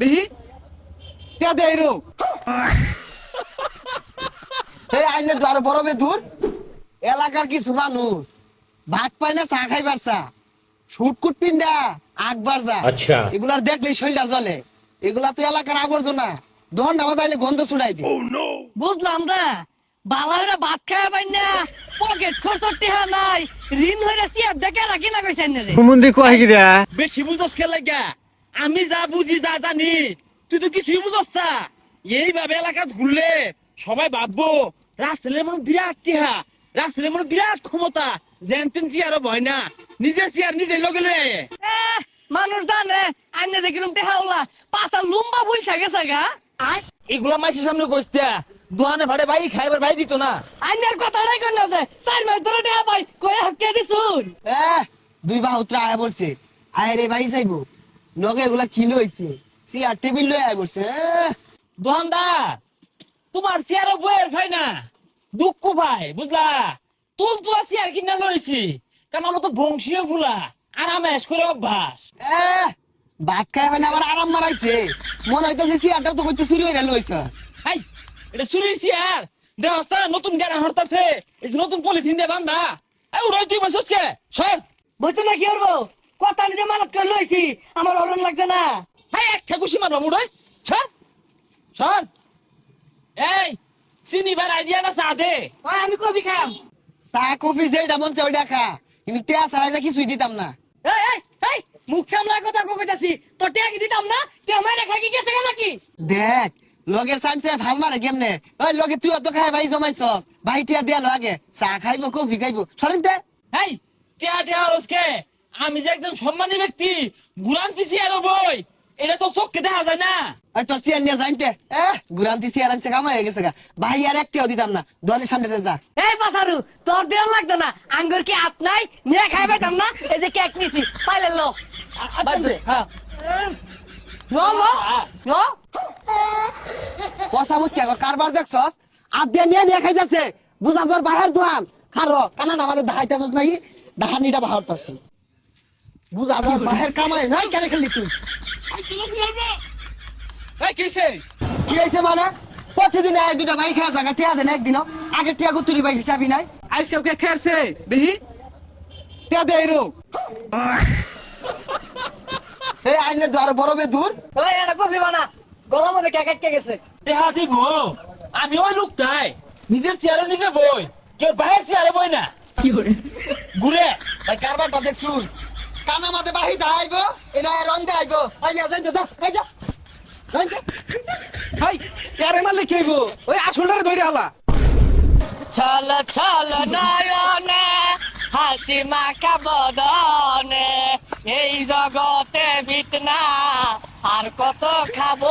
দেখি কে দেয় রো এই আইনে দ্বার বড় দূর। এলাকার কিছু মানুষ। ভাত পায় না চা খাইবার চা। শুটকুট পিন্দা আকবার যা। আচ্ছা। এগুলার দেখলেই শরীরটা জ্বলে। এগুলা তো এলাকার আবর্জনা। দহন নামা তাইলে গন্ধ ছুড়াই দি। বুঝলাম না। বালাইরা ভাত খায় পাই না। পকেট খরচ টেহা নাই। ঋণ হইরা সিয়ার দেখে রাখি না কইছেন না রে হুমুন্দি কয় গিরা বেশি বুঝস কে লাগা আমি যা বুঝি যা জানি। তুই তো কিছুই বুঝস না। এইভাবে এলাকা ঘুরলে সবাই ভাববো রাস্তালের মনে বিরাট টিহা রাস্তালের মনে বিরাট ক্ষমতা। যেন তেন চেয়ারও ভয় না নিজের চেয়ার নিজে লগে লয়ে। মানুষ জানে আইনে দেখিলাম টেহা হল্লা পাঁচটা লুম্বা বুলছা গেছে গা। এগুলা মাইসের সামনে কইস্তা দোকানে ভাড়ে ভাই খাইবার ভাই দিত না। আইনের কথাটাই কই না যে চার মাস ধরে টেহা পাই কই হাক্কে দিছুন। এ দুই বা আয়া পড়ছে আয় রে ভাই চাইব। নগে এগুলা কিলো হইছে। চেয়ার টেবিল দোকানদার তোমার চেয়ারও বইয়ের ভাই না? দুঃখ ভাই বুঝলা? তুল তুলা চেয়ার কিনা লইছি। কারণ আমার তো বংশীয় ফুলা আরামেশ করে অভ্যাস। ভাত খাই মানে আবার আরাম মারাইছে। মনে হইতেছে চেয়ারটাও তো কইতে চুরি হইরা লইছস। হাই এটা চুরির চেয়ার। দেহস্তা নতুন গাড়ি হরতাছে। নতুন পলিথিন দিয়ে বান্ধা। এই উড়াই তুই বসস কে? সর। বইতো না কি করব? কথা নিজে মানত করে লইছি আমার অরণ লাগছে না। হাই এক ঠেকুশি মারবা মুড়াই সর সর। এই চিনি বার আইডিয়া না চা দে। আমি কবি খাম। চা কফি যেটা মন চাই খা কিন্তু টিয়া ছাড়া যা কিছুই দিতাম না। এই এই এই মুখ সামলা কথা কইতাছি তোর টেয়া কি দিতাম না? তুই আমার রেখা কি গেছে নাকি? দেখ লগের সানসে ভালো মারে কেমনে? ওই লগে তুই অত খাই ভাই জমাইছ ভাই টিয়া দিয়া লাগে চা খাইবো কফি খাইবো সরেন দে এই টিয়া টিয়া রসকে আমি যে একজন সম্মানী ব্যক্তি গুরান্তি চেয়ার বই এটা তো চোখকে দেখা যায় না ওই তোর চেয়ার নিয়ে যাইতে এ গুরান্তি চেয়ার আনছে কামা হয়ে গেছে গা ভাই আর একটিও দিতাম না দলের সামনে যা এই পাসারু তোর দেওয়ার লাগতো না আঙ্গুর কি হাত নাই নিয়ে খাই পাইতাম না এই যে কেক নিছি পাইলে লো হ্যাঁ লো লো লো পয়সা মুখ কারবার দেখছস আর দিয়ে নিয়ে নিয়ে খাইতেছে বুঝা তোর বাহির দোয়ান খারো কানা আমাদের দেখাইতেছস নাই দেখানিটা বাহার তাছি বুঝা তোর বাহির কামাই। নাই কেন খেলি তুই? এই কিসে কি হয়েছে মানে? প্রতিদিন এক দুটা ভাই খাওয়া জায়গা টিয়া দেন একদিন আগে টিয়া গুতুরি ভাই হিসাবই নাই। আজকে ওকে খেরছে দেখি। টিয়া দে রো এই আইনের দ্বার বড় বে দূর। ওই এটা কফি বানা। গলা মধ্যে কেক আটকে গেছে? টেহা দিব। আমি ওই লোকটাই। নিজের চেয়ারে নিজে বই। কেউ বাইরের চেয়ারে বই না। কি করে? ঘুরে। ভাই কারবারটা দেখছুন কানা মাতে বাহি দাইবো এনা রং দেইবো। আমি আজাই দে যা, এই যা। যাই যা হাই ইয়ারে মারলে কি হইব? ওই আসলটারে ধরে আলা ছল ছল নয়নে, হাসি মাখা বদনে, এই জগতে বিটনা, আর কত খাব